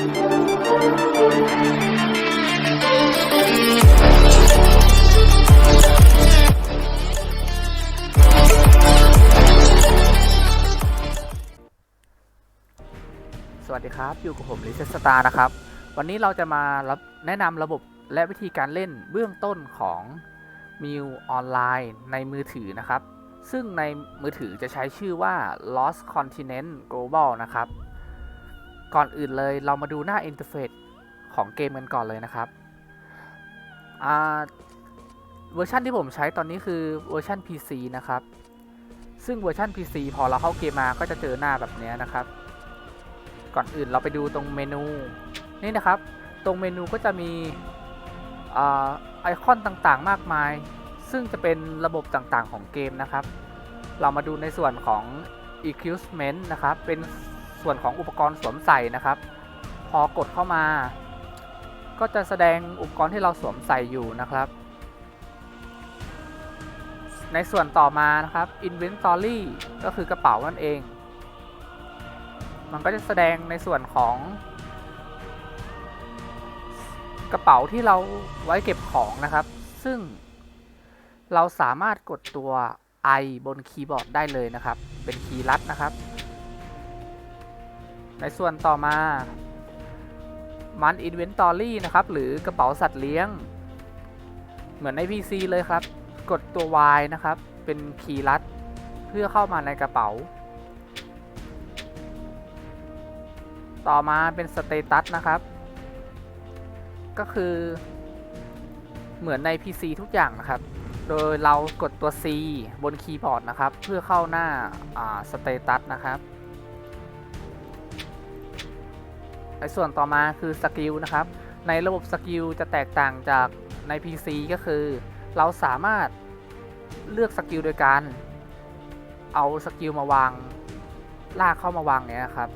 สวัสดีครับ อยู่กับผมลิเซสตาร์นะครับ วันนี้เราจะมาแนะนำระบบและวิธีการเล่นเบื้องต้นของมิวออนไลน์ในมือถือนะครับ ซึ่งในมือถือจะใช้ชื่อว่า Lost Continent Global นะครับ ก่อนอื่นเลยเรามาดูหน้าอินเทอร์เฟซของเกมกันก่อนเลยนะครับเวอร์ชันที่ผมใช้ตอนนี้คือเวอร์ชัน PC นะครับ ซึ่งเวอร์ชัน PC พอเราเข้าเกมมาก็จะเจอหน้าแบบนี้นะครับ ก่อนอื่นเราไปดูตรงเมนูนี่นะครับ ตรงเมนูก็จะมีอไอคอนต่างๆ มากมาย ซึ่งจะเป็นระบบต่างๆของเกมนะครับ เรามาดูในส่วนของ equipment นะครับ เป็น ส่วนของอุปกรณ์สวมใส่นะครับ พอกดเข้ามา ก็จะแสดงอุปกรณ์ที่เราสวมใส่อยู่นะครับ ในส่วนต่อมานะครับ inventory ก็คือกระเป๋านั่นเอง มันก็จะแสดงในส่วนของกระเป๋าที่เราไว้เก็บของนะครับ ซึ่งเราสามารถกดตัว I บนคีย์บอร์ดได้เลยนะครับ เป็นคีย์ลัดนะครับ ในส่วนต่อมามัน Inventory นะครับ หรือกระเป๋าสัตว์เลี้ยง เหมือนใน PC เลยครับ กดตัว Y นะครับ เป็นคีย์ลัด เพื่อเข้ามาในกระเป๋า ต่อมาเป็นสเตตัสนะครับ ก็คือ เหมือนใน PC ทุกอย่างนะครับ โดยเรากดตัว C บนคีย์บอร์ดนะครับ เพื่อเข้าหน้าสเตตัสนะครับ ในส่วนต่อมาคือสกิลนะครับ ในระบบสกิลจะแตกต่างจากใน PC ก็คือ เราสามารถเลือกสกิลโดยการเอาสกิลมาวางลากเข้ามาวางเนี้ยครับ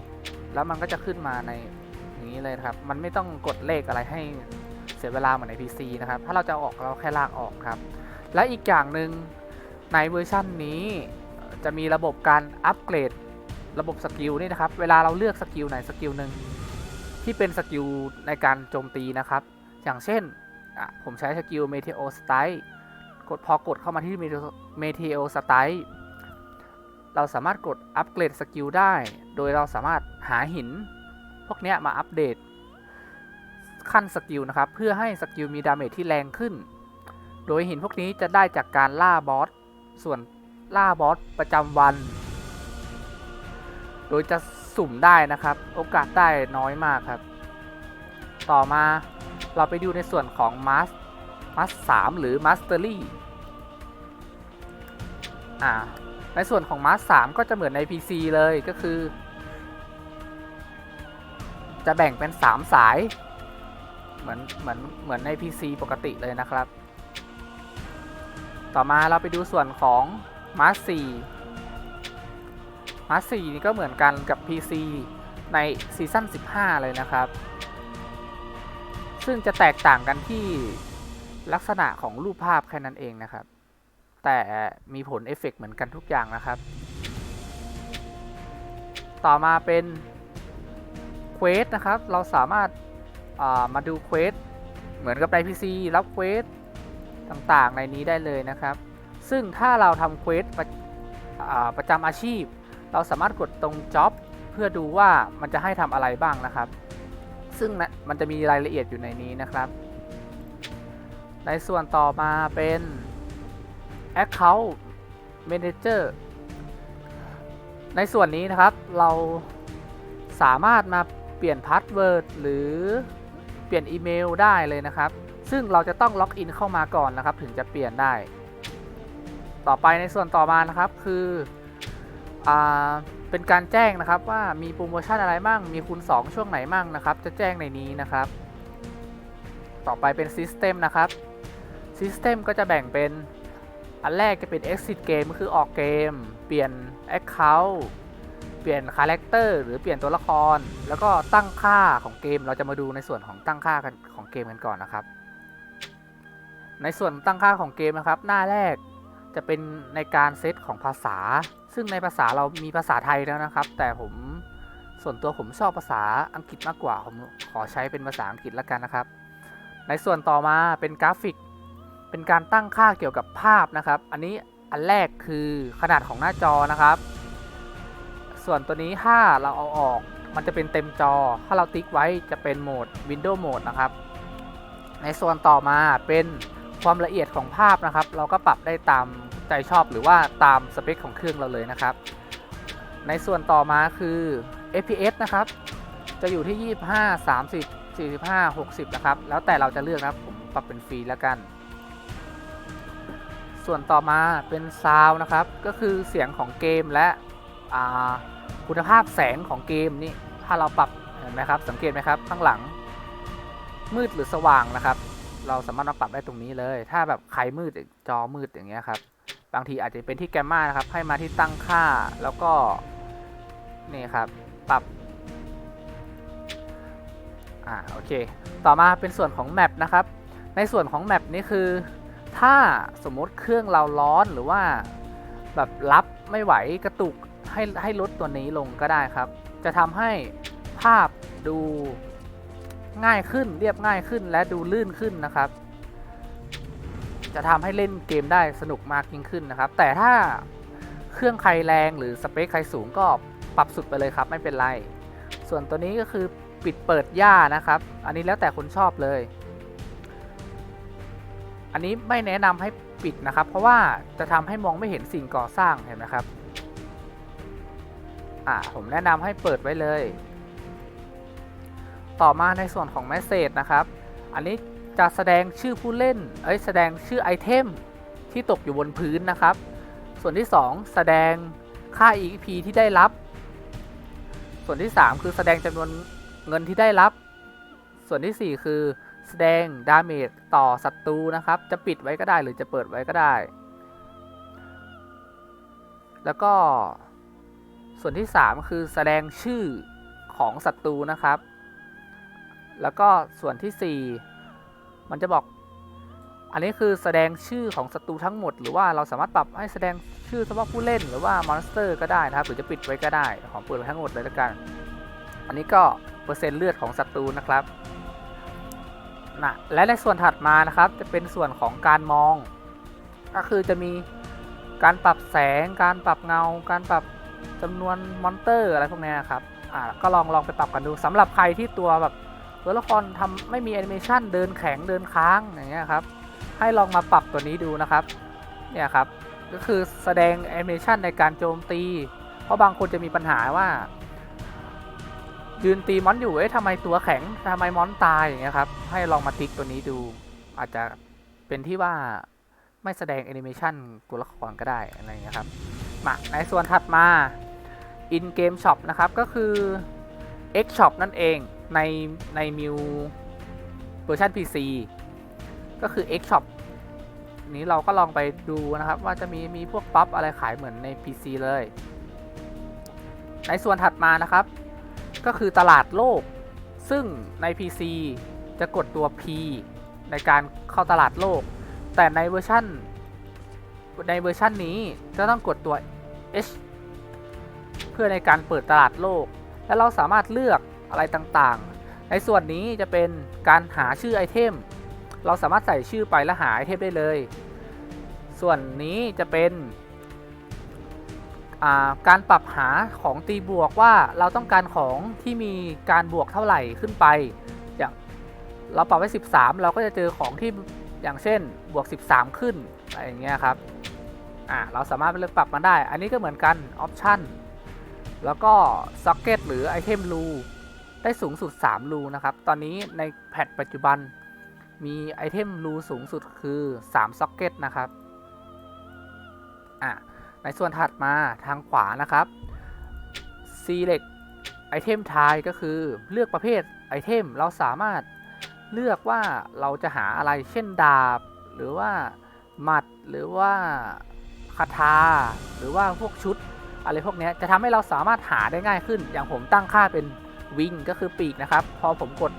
แล้วมันก็จะขึ้นมาในอย่างนี้เลยครับ มันไม่ต้องกดเลขอะไรให้เสียเวลาเหมือนใน PC นะครับ ถ้าเราจะออกเราแค่ลากออกครับ และอีกอย่างหนึ่งในเวอร์ชันนี้จะมีระบบการอัปเกรดระบบสกิลนี่นะครับ เวลาเราเลือกสกิลไหนสกิลหนึ่ง ที่เป็นสกิลในการโจมตีนะครับ อย่างเช่นอะผมใช้สกิล Meteo Strike กดพอกดเข้ามาที่ Meteo Strike เราสามารถกดอัปเกรดสกิลได้ โดยเราสามารถหาหิน พวกเนี้ยมาอัปเดต ขั้นสกิลนะครับ เพื่อให้สกิลมีดาเมจที่แรงขึ้น โดยหินพวกนี้จะได้จากการล่าบอส ส่วนล่าบอสประจำวัน โดยจะ สุ่มได้นะครับ โอกาสได้น้อยมากครับ ต่อมาเราไปดูในส่วนของมาสมาสสามหรือมาสเตอรี่อ่าในส่วนของมาส3ก็จะเหมือนใน PC เลยก็คือ จะแบ่งเป็น 3 สาย เหมือนเหมือนเหมือนใน PC ปกติเลยนะครับ ต่อมาเราไปดูส่วนของมาส4 มาส4นี่ก็เหมือนกันกับ PC ในซีซั่น15 เลยนะครับ ซึ่งจะแตกต่างกันที่ลักษณะของรูปภาพแค่นั้นเองนะครับ แต่มีผลเอฟเฟกต์เหมือนกันทุกอย่างนะครับ ต่อมาเป็นเควสนะครับ เราสามารถามาดูเควสเหมือนกับใน PC รับเควสต่างๆในนี้ได้เลยนะครับ ซึ่งถ้าเราทำเควสประอ่าประจำอาชีพ เราสามารถกดตรง job เพื่อดูว่ามันจะให้ทำอะไรบ้างนะครับ ซึ่งนะมันจะมีรายละเอียดอยู่ในนี้นะครับ ในส่วนต่อมาเป็น Account Manager ในส่วนนี้นะครับเราสามารถมาเปลี่ยนพาสเวิร์ดหรือเปลี่ยนอีเมลได้เลยนะครับ ซึ่งเราจะต้องล็อกอินเข้ามาก่อนนะครับ ถึงจะเปลี่ยนได้ ต่อไปในส่วนต่อมานะครับคือ เป็นการแจ้งนะครับว่ามีโปรโมชั่นอะไรมั่ง มีคูณ 2 ช่วงไหนมั่งนะครับ จะแจ้งในนี้นะครับ ต่อไปเป็น System นะครับ System ก็จะแบ่งเป็นอันแรกจะเป็น exit game ก็คือออกเกม เปลี่ยน account เปลี่ยน character หรือเปลี่ยนตัวละคร แล้วก็ตั้งค่าของเกมเราจะมาดูในส่วนของตั้งค่ากันของเกมกันก่อนนะครับ ในส่วนตั้งค่าของเกมนะครับ หน้าแรก จะเป็นในการเซตของภาษา ซึ่งในภาษาเรามีภาษาไทยแล้วนะครับ แต่ผมส่วนตัวผมชอบภาษาอังกฤษมากกว่า ผมขอใช้เป็นภาษาอังกฤษแล้วกันนะครับ ในส่วนต่อมาเป็นกราฟิก เป็นการตั้งค่าเกี่ยวกับภาพนะครับ อันนี้อันแรกคือขนาดของหน้าจอนะครับ ส่วนตัวนี้ถ้าเราเอาออกมันจะเป็นเต็มจอ ถ้าเราติ๊กไว้จะเป็นโหมด Windows Mode นะครับ ในส่วนต่อมาเป็นความละเอียดของภาพนะครับ เราก็ปรับได้ตาม ใจชอบหรือว่าตามสเปคของเครื่องเราเลยนะครับ ในส่วนต่อมาคือ FPS นะครับ จะอยู่ที่ 25 30 45 60 นะครับ แล้วแต่เราจะเลือกนะครับ ผมปรับเป็นฟรีแล้วกัน ส่วนต่อมาเป็นซาวนะครับ ก็คือเสียงของเกมและคุณภาพแสงของเกมนี่ ถ้าเราปรับเห็นไหมครับ สังเกตไหมครับ ข้างหลัง มืดหรือสว่างนะครับ เราสามารถมาปรับได้ตรงนี้เลย ถ้าแบบใครมืดจอมืดอย่างเงี้ยครับ บางทีอาจจะเป็นที่แกมมานะครับ ให้มาที่ตั้งค่าแล้วก็ นี่ครับ ปรับ อ่า โอเค ต่อมาเป็นส่วนของแมปนะครับ ในส่วนของแมปนี้คือ ถ้าสมมติเครื่องเราร้อนหรือว่า แบบรับไม่ไหวกระตุกให้ให้ลดตัวนี้ลงก็ได้ครับ จะทำให้ภาพดูง่ายขึ้นเรียบง่ายขึ้นและดูลื่นขึ้นนะครับ จะทำให้เล่นเกมได้สนุกมากยิ่งขึ้นนะครับ แต่ถ้าเครื่องใครแรงหรือสเปคใครสูงก็ปรับสุดไปเลยครับ ไม่เป็นไร ส่วนตัวนี้ก็คือปิดเปิดหญ้านะครับ อันนี้แล้วแต่คนชอบเลย อันนี้ไม่แนะนำให้ปิดนะครับ เพราะว่าจะทำให้มองไม่เห็นสิ่งก่อสร้างเห็นไหมครับอ่าผมแนะนำให้เปิดไว้เลย ต่อมาในส่วนของ Message นะครับ อันนี้ จะแสดงชื่อผู้เล่น เอ้ย แสดงชื่อไอเทมที่ตกอยู่บนพื้นนะครับ ส่วนที่ 2 แสดงค่า EXP ที่ได้รับ ส่วนที่ 3 คือแสดงจำนวนเงินที่ได้รับ ส่วนที่ 4 คือแสดงดาเมจต่อศัตรูนะครับ จะปิดไว้ก็ได้หรือจะเปิดไว้ก็ได้ แล้วก็ส่วนที่ 3 คือแสดงชื่อของศัตรูนะครับ แล้วก็ส่วนที่ 4 มันจะบอก อันนี้คือแสดงชื่อของศัตรูทั้งหมด หรือว่าเราสามารถปรับให้แสดงชื่อเฉพาะผู้เล่นหรือว่ามอนสเตอร์ก็ได้นะครับหรือจะปิดไว้ก็ได้ของเปิดไว้ทั้งหมดเลยแล้วกัน อันนี้ก็เปอร์เซ็นต์เลือดของศัตรูนะครับนะและในส่วนถัดมานะครับ จะเป็นส่วนของการมอง ก็คือจะมีการปรับแสง การปรับเงา การปรับจำนวนมอนเตอร์อะไรพวกนี้ครับอ่าก็ลองลองไปปรับกันดูสำหรับใครที่ตัวแบบ ตัวละครทำไม่มีแอนิเมชันเดินแข็งเดินค้างอย่างเงี้ยครับให้ลองมาปรับตัวนี้ดูนะครับเนี่ยครับก็คือแสดงแอนิเมชันในการโจมตี เพราะบางคนจะมีปัญหาว่า ยืนตีมอนอยู่เอ๊ะทำไมตัวแข็งทำไมมอนตายอย่างเงี้ยครับให้ลองมาติ๊กตัวนี้ดู อาจจะเป็นที่ว่าไม่แสดงแอนิเมชันตัวละครก็ได้อะไรเงี้ยครับมาในส่วนถัดมา in game shop นะครับก็คือ X shop นั่นเองในในมิวเวอร์ชัน PC ก็คือ X shop นี้เราก็ลองไปดูนะครับ ว่าจะมีมีพวกปั๊บอะไรขายเหมือนใน PC เลย ในส่วนถัดมานะครับ ก็คือตลาดโลก ซึ่งใน PC จะกดตัว P ในการเข้าตลาดโลก แต่ในเวอร์ชันในเวอร์ชันนี้จะต้องกดตัว H เพื่อในการเปิดตลาดโลก และเราสามารถเลือก อะไรต่างๆ ในส่วนนี้จะเป็นการหาชื่อไอเทม เราสามารถใส่ชื่อไปแล้วหาไอเทมได้เลย ส่วนนี้จะเป็นการปรับหาของตีบวกว่าเราต้องการของที่มีการบวกเท่าไหร่ขึ้นไป อย่างเราปรับไว้ 13 เราก็จะเจอของที่อย่างเช่นบวก 13 ขึ้นอะไรอย่างเงี้ยครับอ่าเราสามารถเลือกปรับมันได้ อันนี้ก็เหมือนกันออปชั่นแล้วก็ Socket หรือไอเทมรู ได้สูงสุด 3 รูนะครับ ตอนนี้ในแพทปัจจุบันมีไอเทมรูสูงสุดคือ3 Socket นะครับอ่าในส่วนถัดมาทางขวานะครับ select item type ก็คือเลือกประเภทไอเทมเราสามารถเลือกว่าเราจะหาอะไรเช่นดาบ หรือว่าหมัดหรือว่าคาถาหรือว่าพวกชุด อะไรพวกนี้จะทำให้เราสามารถหาได้ง่ายขึ้น อย่างผมตั้งค่าเป็น วิงก็คือปีกนะครับ พอผมกด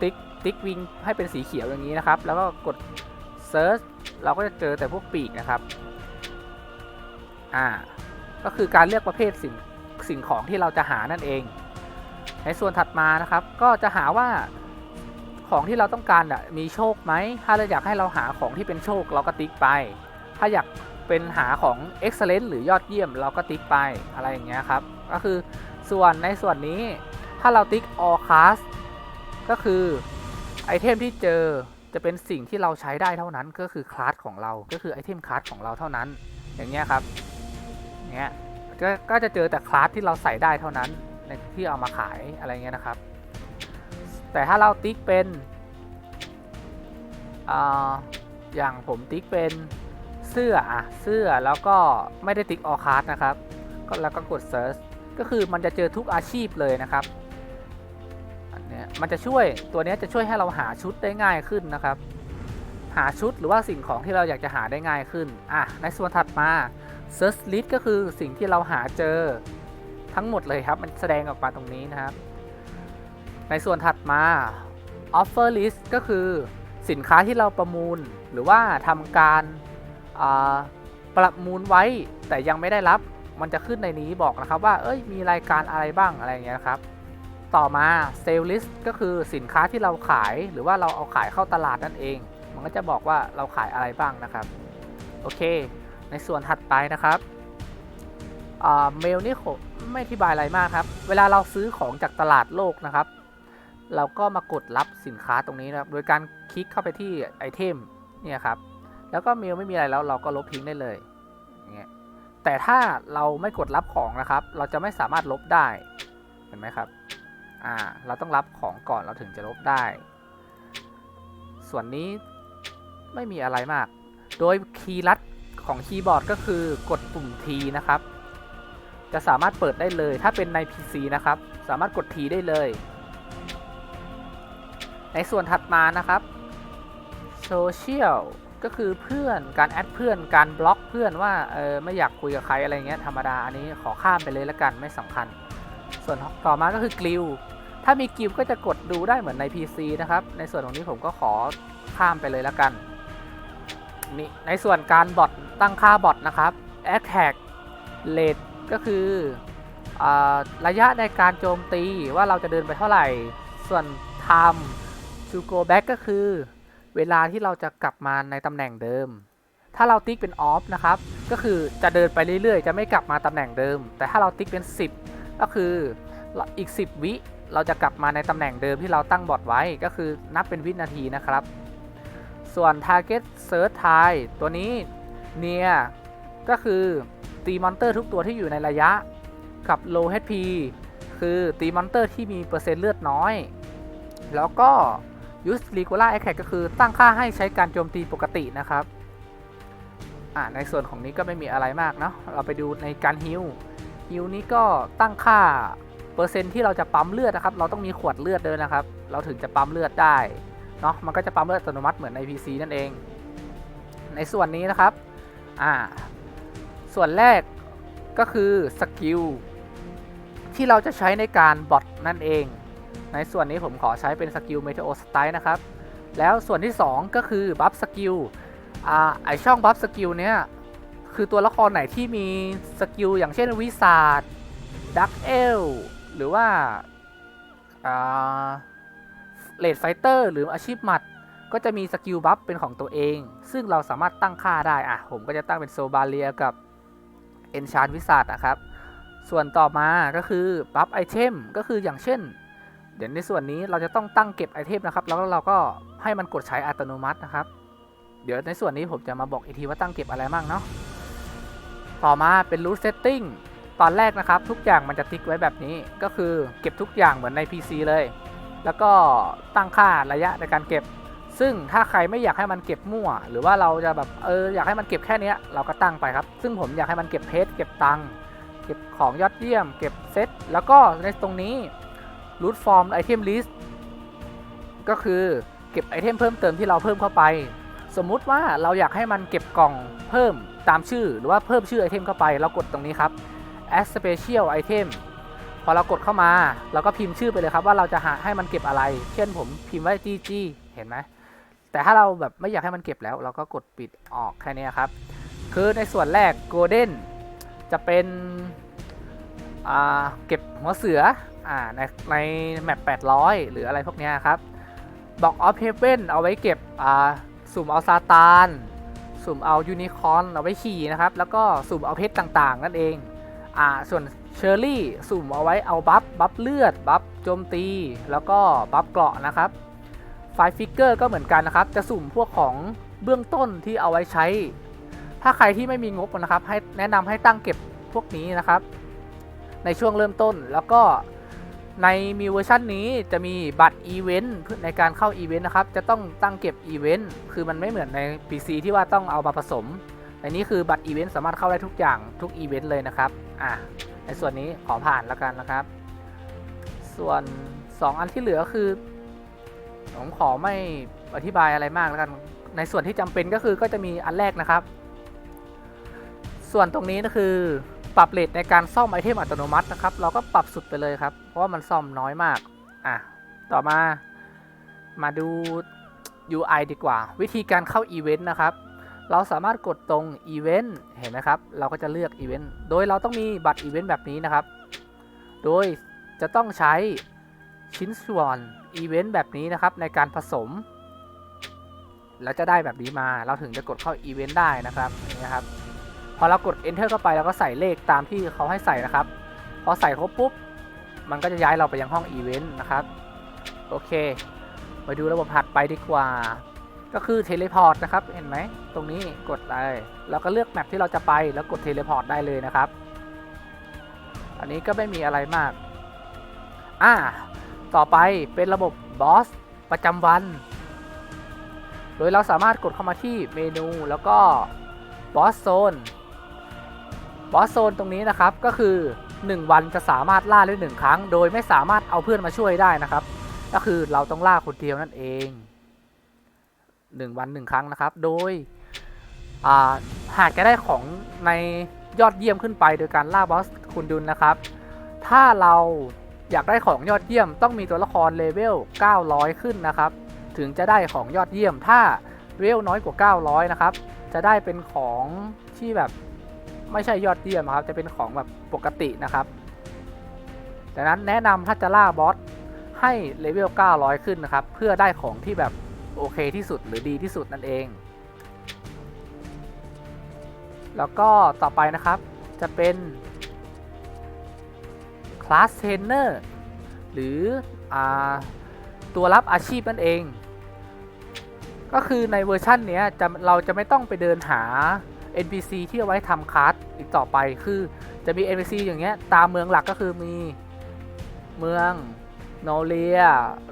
ติ๊กติ๊กวิงให้เป็นสีเขียวอย่างนี้นะครับ แล้วก็กดเซิร์ชเราก็จะเจอแต่พวกปีกนะครับ อ่า ก็คือการเลือกประเภทสิ่งสิ่งของที่เราจะหานั่นเอง ในส่วนถัดมานะครับ ก็จะหาว่าของที่เราต้องการอะมีโชคไหม ถ้าเราอยากให้เราหาของที่เป็นโชคเราก็ติ๊กไป ถ้าอยากเป็นหาของ excellent หรือยอดเยี่ยม เราก็ติ๊กไปอะไรอย่างเงี้ยครับ ก็คือส่วนในส่วนนี้ ถ้าเราติ๊ก all class ก็คือไอเทมที่เจอจะเป็นสิ่งที่เราใช้ได้เท่านั้นก็คือคลาสของเราก็คือไอเทมคลาสของเราเท่านั้น อย่างเงี้ยครับเงี้ยก็ก็จะเจอแต่คลาสที่เราใส่ได้เท่านั้นในที่เอามาขายอะไรเงี้ยนะครับ แต่ถ้าเราติ๊กเป็นอ่าอย่างผมติ๊กเป็นเสื้ออะเสื้อแล้วก็ไม่ได้ติ๊กออคาร์ดนะครับ ก็แล้วก็กด search ก็คือมันจะเจอทุกอาชีพเลยนะครับ เนี้ยมันจะช่วยตัวนี้จะช่วยให้เราหาชุดได้ง่ายขึ้นนะครับ หาชุดหรือว่าสิ่งของที่เราอยากจะหาได้ง่ายขึ้นอะในส่วนถัดมา search list ก็คือสิ่งที่เราหาเจอทั้งหมดเลยครับ มันแสดงออกมาตรงนี้นะครับ ในส่วนถัดมา offer list ก็คือสินค้าที่เราประมูลหรือว่าทำการประมูลไว้แต่ยังไม่ได้รับมันจะขึ้นในนี้บอกนะครับว่าเอ้ยมีรายการอะไรบ้างอะไรอย่างเงี้ยครับ ต่อมา sale list ก็คือสินค้าที่เราขายหรือว่าเราเอาขายเข้าตลาดนั่นเอง มันก็จะบอกว่าเราขายอะไรบ้างนะครับ โอเค ในส่วนถัดไปนะครับเมลนี่ไม่อธิบายอะไรมากครับ เวลาเราซื้อของจากตลาดโลกนะครับ เราก็มากดรับสินค้าตรงนี้นะครับ โดยการคลิกเข้าไปที่ไอเทมเนี่ยครับ แล้วก็เมลไม่มีอะไรแล้วเราก็ลบทิ้งได้เลยอย่างเงี้ยแต่ถ้าเราไม่กดรับของนะครับ เราจะไม่สามารถลบได้ เห็นไหมครับ อ่าเราต้องรับของก่อนเราถึงจะลบได้ ส่วนนี้ไม่มีอะไรมาก โดยคีย์ลัดของคีย์บอร์ดก็คือกดปุ่ม T นะครับ จะสามารถเปิดได้เลยถ้าเป็นใน PC นะครับ สามารถกด T ได้เลย ในส่วนถัดมานะครับโซเชียลก็คือเพื่อนการแอดเพื่อนการบล็อกเพื่อนว่าเออไม่อยากคุยกับใครอะไรเงี้ยธรรมดาอันนี้ขอข้ามไปเลยละกันไม่สำคัญ ส่วนต่อมาก็คือกลิวถ้ามีกริลก็จะกดดูได้เหมือนใน PC นะครับ ในส่วนตรงนี้ผมก็ขอข้ามไปเลยละกันนี่ในส่วนการบอทตั้งค่าบอทนะครับ a t t a c k rate ก็คืออระยะในการโจมตีว่าเราจะเดินไปเท่าไหร่ ส่วน time to go back ก็คือ เวลาที่เราจะกลับมาในตำแหน่งเดิม ถ้าเราติ๊กเป็น off นะครับ ก็คือจะเดินไปเรื่อยๆ จะไม่กลับมาตำแหน่งเดิม แต่ถ้าเราติ๊กเป็น 10 ก็คืออีก 10 วิเราจะกลับมาในตำแหน่งเดิมที่เราตั้งบอทไว้ก็คือนับเป็นวินาทีนะครับ ส่วน target search time ตัวนี้ near ก็คือตีมอนเตอร์ทุกตัวที่อยู่ในระยะ กับ low HP คือตีมอนเตอร์ที่มีเปอร์เซ็นต์เลือดน้อย แล้วก็ use regular attack ก็คือตั้งค่าให้ใช้การโจมตีปกตินะครับในส่วนของนี้ก็ไม่มีอะไรมากเนาะเราไปดูในการฮิล ฮิลนี้ก็ตั้งค่าเปอร์เซ็นต์ที่เราจะปั๊มเลือดนะครับ เราต้องมีขวดเลือดด้วยนะครับ เราถึงจะปั๊มเลือดได้เนาะมันก็จะปั๊มเลือดอัตโนมัติเหมือนใน PC นั่นเอง ในส่วนนี้นะครับอ่าส่วนแรกก็คือสกิลที่เราจะใช้ในการบอทนั่นเอง ในส่วนนี้ผมขอใช้เป็นสกิลเม e ท o สไต e นะครับ แล้วส่วนที่ 2 ก็คือบัฟสกิลอ่าไอช่องบัฟสกิลเนี้ย คือตัวละครไหนที่มีสกิลอย่างเช่นวิสาดดักเอลหรือว่าเลดไฟเตอร์หรืออาชีพหมัด ก็จะมีสกิลบัฟเป็นของตัวเอง ซึ่งเราสามารถตั้งค่าได้อะผมก็จะตั้งเป็นโซบาเลียกับเอนชานวิสาดนะครับ ส่วนต่อมาก็คือบัฟไอเทมก็คืออย่างเช่น เดี๋ยวในส่วนนี้เราจะต้องตั้งเก็บไอเทมนะครับ แล้วเราก็ให้มันกดใช้อัตโนมัตินะครับ เดี๋ยวในส่วนนี้ผมจะมาบอกอีกทีว่าตั้งเก็บอะไรบ้างเนาะ ต่อมาเป็น root setting ตอนแรกนะครับทุกอย่างมันจะติ๊กไว้แบบนี้ ก็คือเก็บทุกอย่างเหมือนใน PC เลย แล้วก็ตั้งค่าระยะในการเก็บ ซึ่งถ้าใครไม่อยากให้มันเก็บมั่ว หรือว่าเราจะแบบเอออยากให้มันเก็บแค่นี้เราก็ตั้งไปครับ ซึ่งผมอยากให้มันเก็บเพชรเก็บตังค์เก็บของยอดเยี่ยม เก็บเซตแล้วก็ในตรงนี้ root form item list ก็คือเก็บไอเทมเพิ่มเติมที่เราเพิ่มเข้าไป สมมุติว่าเราอยากให้มันเก็บกล่องเพิ่มตามชื่อ หรือว่าเพิ่มชื่อไอเทมเข้าไป เรากดตรงนี้ครับ add special item พอเรากดเข้ามา เราก็พิมพ์ชื่อไปเลยครับ ว่าเราจะหาให้มันเก็บอะไร เช่นผมพิมพ์ไว้ GG เห็นไหมแต่ถ้าเราแบบไม่อยากให้มันเก็บแล้ว เราก็กดปิดออกแค่นี้ครับ คือในส่วนแรก Golden จะเป็นเก็บหัวเสืออในในแมป800 หรืออะไรพวกนี้ครับบอกออฟเฮเว่นเอาไว้เก็บ สุ่มเอาซาตาน สุ่มเอายูนิคอร์นเอาไว้ขี่นะครับ แล้วก็สุ่มเอาเพชรต่างๆ นั่นเอง อ่า ส่วนเชอร์รี่สุ่มเอาไว้เอาบัฟ บัฟเลือด บัฟโจมตี แล้วก็บัฟเกราะนะครับ ไฟฟิกเกอร์ก็เหมือนกันนะครับ จะสุ่มพวกของเบื้องต้นที่เอาไว้ใช้ ถ้าใครที่ไม่มีงบนะครับ ให้แนะนำให้ตั้งเก็บพวกนี้นะครับ ในช่วงเริ่มต้น แล้วก็ ในมีเวอร์ชันนี้จะมีบัตรอีเวนต์ในการเข้าอีเวนต์นะครับ จะต้องตั้งเก็บอีเวนต์คือมันไม่เหมือนใน PC ที่ว่าต้องเอามาผสมในนี้คือบัตรอีเวนต์สามารถเข้าได้ทุกอย่างทุกอีเวนต์เลยนะครับอะในส่วนนี้ขอผ่านแล้วกันนะครับ ส่วน 2 อันที่เหลือคือผมขอไม่อธิบายอะไรมากแล้วกัน ในส่วนที่จำเป็นก็คือก็จะมีอันแรกนะครับ ส่วนตรงนี้ก็คือ ปรับเลทในการซ่อมไอเทมอัตโนมัตินะครับ เราก็ปรับสุดไปเลยครับ เพราะว่ามันซ่อมน้อยมาก อะ ต่อมา มาดู UI ดีกว่า วิธีการเข้าอีเวนต์นะครับ เราสามารถกดตรงอีเวนต์เห็นไหมครับ เราก็จะเลือกอีเวนต์ โดยเราต้องมีบัตรอีเวนต์แบบนี้นะครับ โดยจะต้องใช้ชิ้นส่วนอีเวนต์แบบนี้นะครับในการผสม แล้วจะได้แบบนี้มา เราถึงจะกดเข้าอีเวนต์ได้นะครับ นี่นะครับ พอเรากด enter เข้าไปเราก็ใส่เลขตามที่เขาให้ใส่นะครับ พอใส่ครบปุ๊บ มันก็จะย้ายเราไปยังห้องอีเวนต์นะครับ โอเคไปดูระบบถัดไปดีกว่า ก็คือเทเลพอร์ตนะครับ เห็นไหม ตรงนี้กดเลยแล้วก็เลือกแมปที่เราจะไปแล้วกดเทเลพอร์ตได้เลยนะครับ อันนี้ก็ไม่มีอะไรมาก อ่า ต่อไปเป็นระบบบอสประจำวัน โดยเราสามารถกดเข้ามาที่เมนูแล้วก็บอสโซน บอสโซนตรงนี้นะครับก็คือ 1 วันจะสามารถล่าได้หนึ่งครั้ง โดยไม่สามารถเอาเพื่อนมาช่วยได้นะครับ ก็คือเราต้องล่าคนเดียวนั่นเอง 1 วัน 1 ครั้งนะครับ โดยหากจะได้ของในยอดเยี่ยมขึ้นไปโดยการล่าบอสคุณดุลนะครับ ถ้าเราอยากได้ของยอดเยี่ยมต้องมีตัวละครเลเวล 900 ขึ้นนะครับ ถึงจะได้ของยอดเยี่ยมถ้าเลเวลน้อยกว่า 900 นะครับ จะได้เป็นของที่แบบ ไม่ใช่ยอดเยี่ยมครับจะเป็นของแบบปกตินะครับดังนั้นแนะนำถ้าจะล่าบอสให้เลเวล 900 ขึ้นนะครับ เพื่อได้ของที่แบบโอเคที่สุดหรือดีที่สุดนั่นเอง แล้วก็ต่อไปนะครับจะเป็นคลาสเทรนเนอร์หรืออตัวรับอาชีพนั่นเอง ก็คือในเวอร์ชันนี้จะเราจะไม่ต้องไปเดินหา NPC ที่เอาไว้ทำคลาสอีกต่อไปคือจะมี NPC อย่างเงี้ยตามเมืองหลักก็คือมีเมืองโนเลีย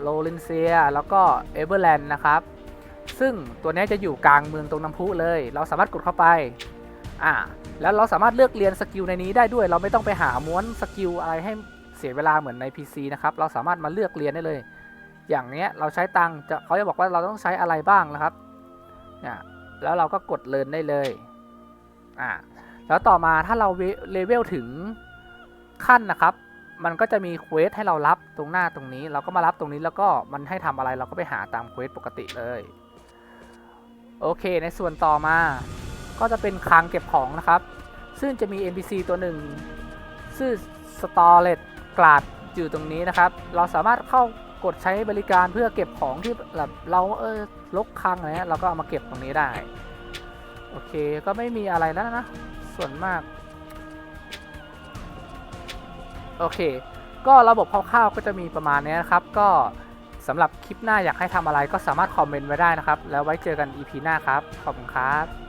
โลลินเซีย แล้วก็เอเวอร์แลนด์นะครับ ซึ่งตัวนี้จะอยู่กลางเมืองตรงน้ำพุเลย เราสามารถกดเข้าไปอ่าแล้วเราสามารถเลือกเรียนสกิลในนี้ได้ด้วย เราไม่ต้องไปหาม้วนสกิลอะไรให้เสียเวลาเหมือนใน PC นะครับ เราสามารถมาเลือกเรียนได้เลย อย่างเนี้ยเราใช้ตังค์จะเขาจะบอกว่าเราต้องใช้อะไรบ้างนะครับเนี่ยแล้วเราก็กดเรียนได้เลย อ่าแล้วต่อมาถ้าเราเลเวลถึงขั้นนะครับ มันก็จะมีเควสให้เรารับตรงหน้าตรงนี้ เราก็มารับตรงนี้แล้วก็มันให้ทำอะไรเราก็ไปหาตามเควสปกติเลย โอเค ในส่วนต่อมาก็จะเป็นคลังเก็บของนะครับ ซึ่งจะมี NPC ตัวหนึ่งชื่อ Storage กลาดอยู่ตรงนี้นะครับ เราสามารถเข้ากดใช้บริการเพื่อเก็บของที่แบบเราเออลกคลังอะไรเงี้ยเราก็เอามาเก็บตรงนี้ได้ โอเคก็ไม่มีอะไรแล้วนะ ส่วนมาก โอเค ก็ระบบคร่าวๆก็จะมีประมาณนี้นะครับ ก็สำหรับคลิปหน้าอยากให้ทำอะไรก็สามารถคอมเมนต์ไว้ได้นะครับ แล้วไว้เจอกัน EP หน้าครับ ขอบคุณครับ